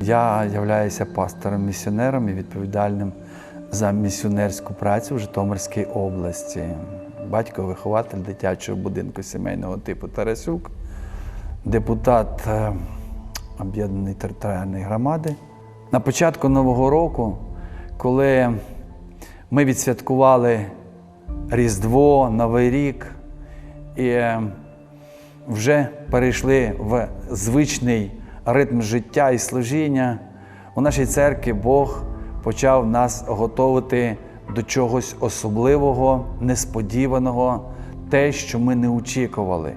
Я являюся пастором-місіонером і відповідальним за місіонерську працю в Житомирській області. Батько-вихователь дитячого будинку сімейного типу Тарасюк, депутат е, об'єднаної територіальної громади. На початку Нового року, коли ми відсвяткували Різдво, Новий рік і е, вже перейшли в звичний ритм життя і служіння, у нашій церкві Бог почав нас готувати до чогось особливого, несподіваного, те, що ми не очікували.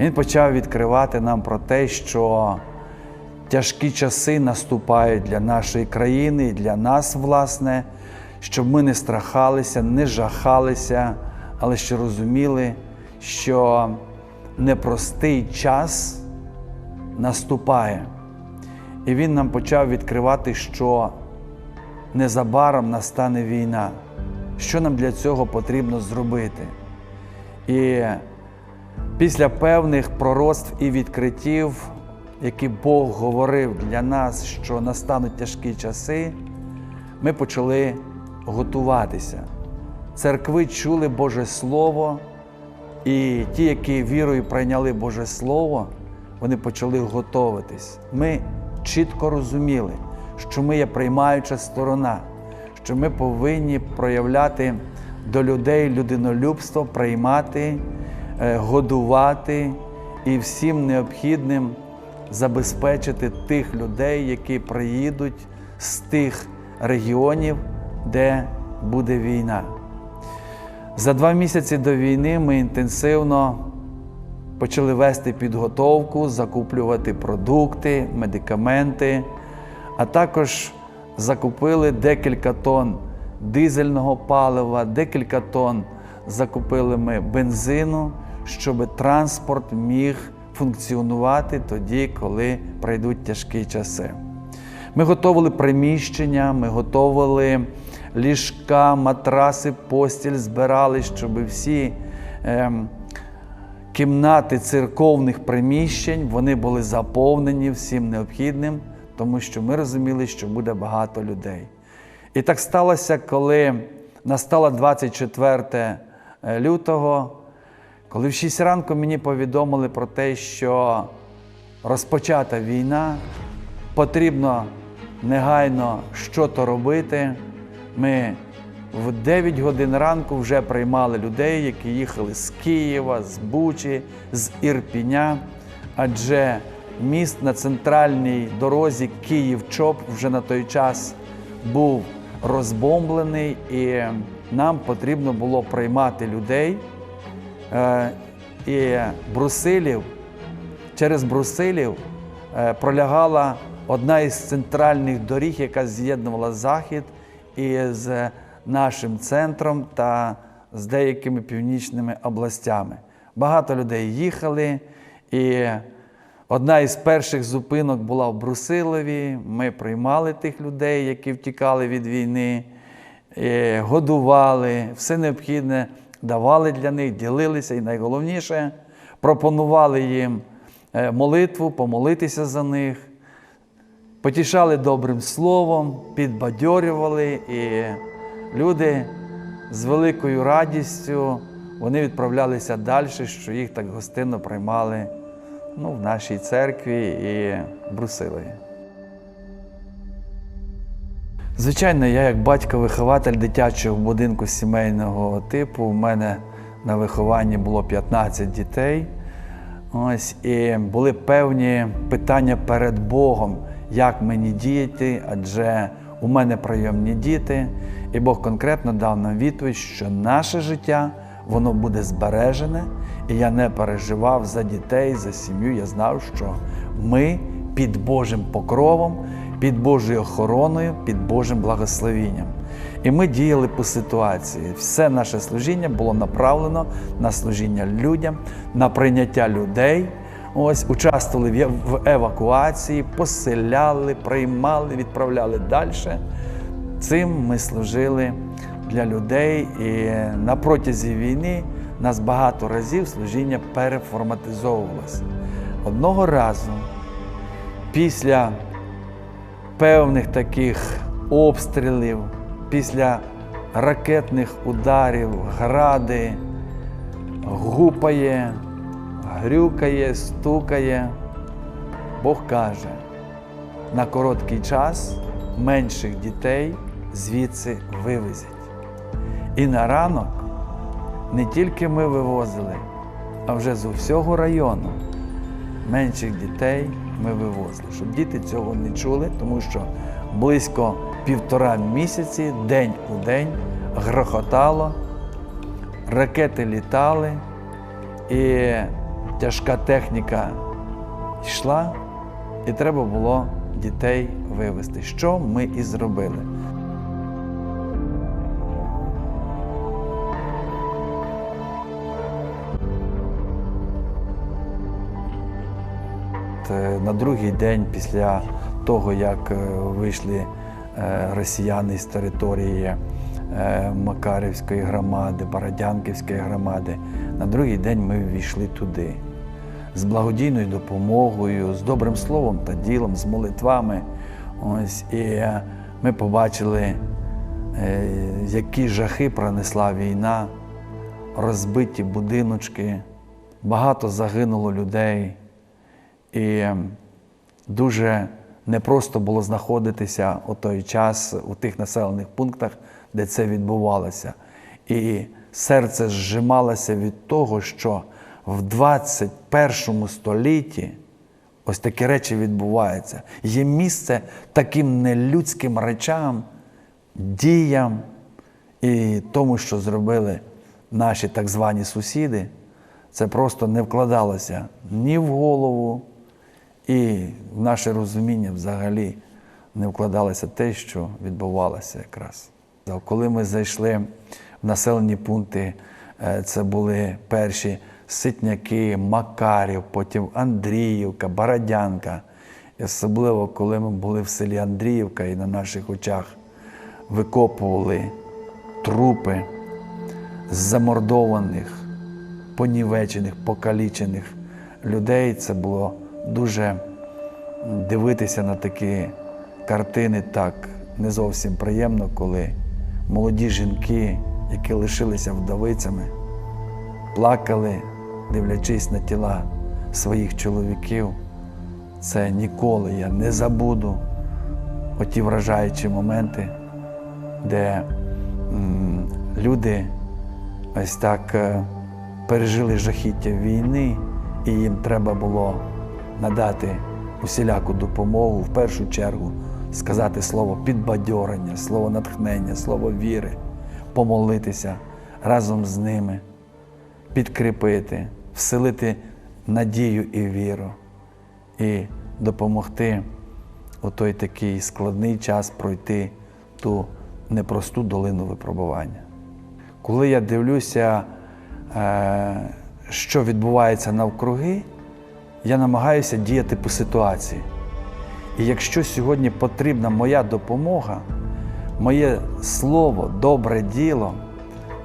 Він почав відкривати нам про те, що тяжкі часи наступають для нашої країни і для нас, власне, щоб ми не страхалися, не жахалися, але що розуміли, що непростий час наступає. І він нам почав відкривати, що незабаром настане війна. Що нам для цього потрібно зробити? І після певних пророцтв і відкриттів, які Бог говорив для нас, що настануть тяжкі часи, ми почали готуватися. Церкви чули Боже Слово, і ті, які вірою прийняли Боже Слово, вони почали готуватись. Ми чітко розуміли, що ми є приймаюча сторона, що ми повинні проявляти до людей людинолюбство, приймати, е, годувати і всім необхідним забезпечити тих людей, які приїдуть з тих регіонів, де буде війна. За два місяці до війни ми інтенсивно почали вести підготовку, закуплювати продукти, медикаменти, а також закупили декілька тонн дизельного палива, декілька тонн закупили ми бензину, щоб транспорт міг функціонувати тоді, коли прийдуть тяжкі часи. Ми готували приміщення, ми готували ліжка, матраси, постіль, збирали, щоб всі ем, кімнати церковних приміщень вони були заповнені всім необхідним, тому що ми розуміли, що буде багато людей. І так сталося, коли настало 24 лютого, коли в 6 ранку мені повідомили про те, що розпочата війна, потрібно негайно що то робити. Ми в 9 годин ранку вже приймали людей, які їхали з Києва, з Бучі, з Ірпіня, адже міст на центральній дорозі Київ-Чоп вже на той час був розбомблений, і нам потрібно було приймати людей. Е, І Брусилів, через Брусилів е, пролягала одна із центральних доріг, яка з'єднувала захід із нашим центром та з деякими північними областями. Багато людей їхали, і одна із перших зупинок була в Брусилові. Ми приймали тих людей, які втікали від війни, годували, все необхідне давали для них, ділилися і найголовніше пропонували їм е, молитву, помолитися за них потішали добрим словом, підбадьорювали, і люди з великою радістю вони відправлялися далі, що їх так гостинно приймали ну, в нашій церкві і Брусилові. Звичайно, я як батько-вихователь дитячого будинку сімейного типу, у мене на вихованні було 15 дітей. Ось, і були певні питання перед Богом, як мені діяти, адже у мене прийомні діти, і Бог конкретно дав нам відповідь, що наше життя воно буде збережене, і я не переживав за дітей, за сім'ю. Я знав, що ми під Божим покровом, під Божою охороною, під Божим благословінням. І ми діяли по ситуації. Все наше служіння було направлено на служіння людям, на прийняття людей. Ось участвували в евакуації, поселяли, приймали, відправляли далі. Цим ми служили для людей, і на протязі війни нас багато разів служіння переформатизовувалося. Одного разу, після певних таких обстрілів, після ракетних ударів, гради, гупає, грюкає, стукає. Бог каже, на короткий час менших дітей звідси вивезять. І на ранок не тільки ми вивозили, а вже з усього району менших дітей ми вивозили, щоб діти цього не чули, тому що близько півтора місяці, день у день, грохотало, ракети літали, і тяжка техніка йшла, і треба було дітей вивезти. Що ми і зробили. Е, На другий день після того, як е, вийшли е, росіяни з території Макарівської громади, Бородянківської громади, на другий день ми ввійшли туди з благодійною допомогою, з добрим словом та ділом, з молитвами. Ось, і е, ми побачили, е, які жахи пронесла війна, розбиті будиночки, багато загинуло людей. І дуже непросто було знаходитися у той час у тих населених пунктах, де це відбувалося. І серце зжималося від того, що в 21 столітті ось такі речі відбуваються. Є місце таким нелюдським речам, діям і тому, що зробили наші так звані сусіди. Це просто не вкладалося ні в голову, і в наше розуміння взагалі не вкладалося те, що відбувалося якраз. Коли ми зайшли в населені пункти, е, це були перші Ситняки, Макарів, потім Андріївка, Бородянка. І особливо, коли ми були в селі Андріївка і на наших очах викопували трупи замордованих, понівечених, покалічених людей, це було дуже дивитися на такі картини так не зовсім приємно, коли молоді жінки, які лишилися вдовицями, плакали, дивлячись на тіла своїх чоловіків. Це ніколи я не забуду оті вражаючі моменти, де люди ось так е, пережили жахіття війни, і їм треба було надати усіляку допомогу, в першу чергу сказати слово підбадьорення, слово натхнення, слово віри, помолитися разом з ними, підкріпити, вселити надію і віру і допомогти у той такий складний час пройти ту непросту долину випробування. Коли я дивлюся, е, що відбувається навкруги, я намагаюся діяти по ситуації. І якщо сьогодні потрібна моя допомога, моє слово, добре діло,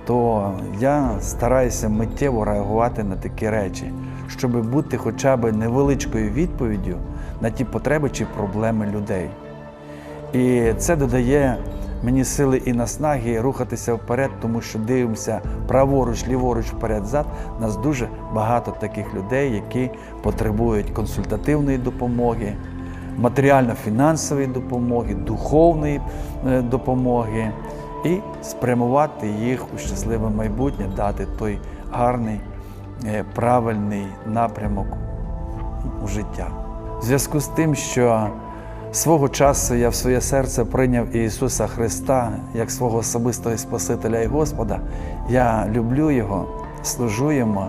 то я стараюся миттєво реагувати на такі речі, щоб бути хоча б невеличкою відповіддю на ті потреби чи проблеми людей. І це додає мені сили і наснаги рухатися вперед, тому що дивимося праворуч, ліворуч, вперед, зад. Нас дуже багато таких людей, які потребують консультативної допомоги, матеріально-фінансової допомоги, духовної е, допомоги і спрямувати їх у щасливе майбутнє, дати той гарний, е, правильний напрямок у життя. В зв'язку з тим, що свого часу я в своє серце прийняв Ісуса Христа як свого особистого Спасителя і Господа, я люблю Його, служу Йому.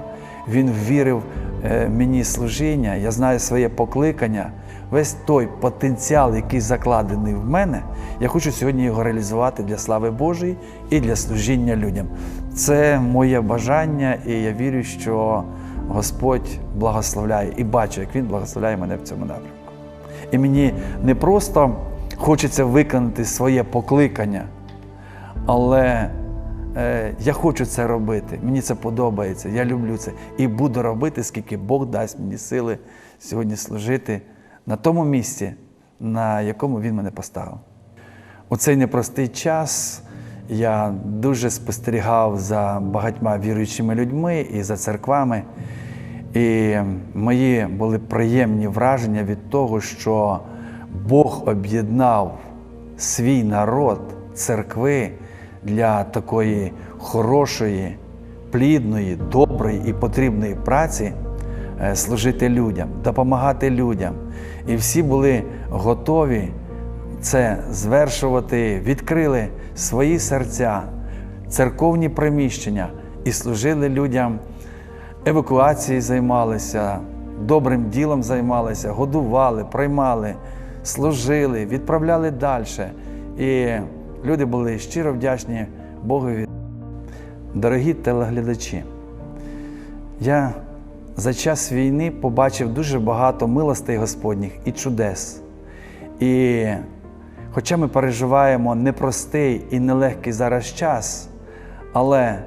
Він ввірив е, мені служіння, я знаю своє покликання. Весь той потенціал, який закладений в мене, я хочу сьогодні його реалізувати для слави Божої і для служіння людям. Це моє бажання, і я вірю, що Господь благословляє і бачу, як Він благословляє мене в цьому напрямку. І мені не просто хочеться виконати своє покликання, але я хочу це робити. Мені це подобається, я люблю це. І буду робити, скільки Бог дасть мені сили сьогодні служити на тому місці, на якому він мене поставив. У цей непростий час я дуже спостерігав за багатьма віруючими людьми і за церквами. І мої були приємні враження від того, що Бог об'єднав свій народ, церкви для такої хорошої, плідної, доброї і потрібної праці е, служити людям, допомагати людям. І всі були готові це звершувати, відкрили свої серця, церковні приміщення і служили людям евакуації займалися, добрим ділом займалися, годували, приймали, служили, відправляли далі. І люди були щиро вдячні Богові. Дорогі телеглядачі, я за час війни побачив дуже багато милостей Господніх і чудес. І хоча ми переживаємо непростий і нелегкий зараз час, але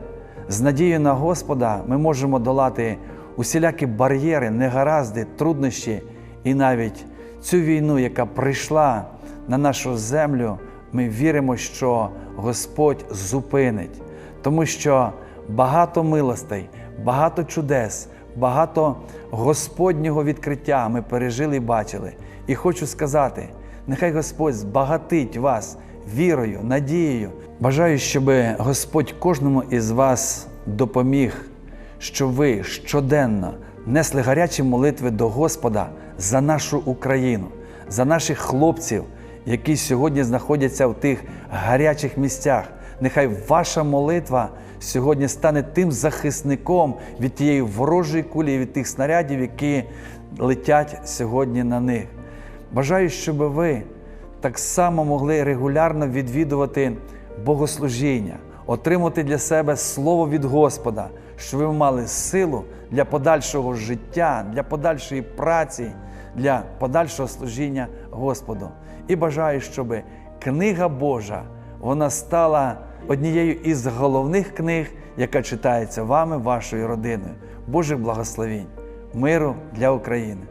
з надією на Господа ми можемо долати усілякі бар'єри, негаразди, труднощі і навіть цю війну, яка прийшла на нашу землю, ми віримо, що Господь зупинить, тому що багато милостей, багато чудес, багато Господнього відкриття ми пережили і бачили. І хочу сказати, нехай Господь збагатить вас вірою, надією. Бажаю, щоб Господь кожному із вас допоміг, щоб ви щоденно несли гарячі молитви до Господа за нашу Україну, за наших хлопців, які сьогодні знаходяться в тих гарячих місцях. Нехай ваша молитва сьогодні стане тим захисником від тієї ворожої кулі, від тих снарядів, які летять сьогодні на них. Бажаю, щоб ви так само могли регулярно відвідувати богослужіння, отримати для себе слово від Господа, щоб ви мали силу для подальшого життя, для подальшої праці, для подальшого служіння Господу. І бажаю, щоб книга Божа вона стала однією із головних книг, яка читається вами, вашою родиною. Божих благословінь, миру для України.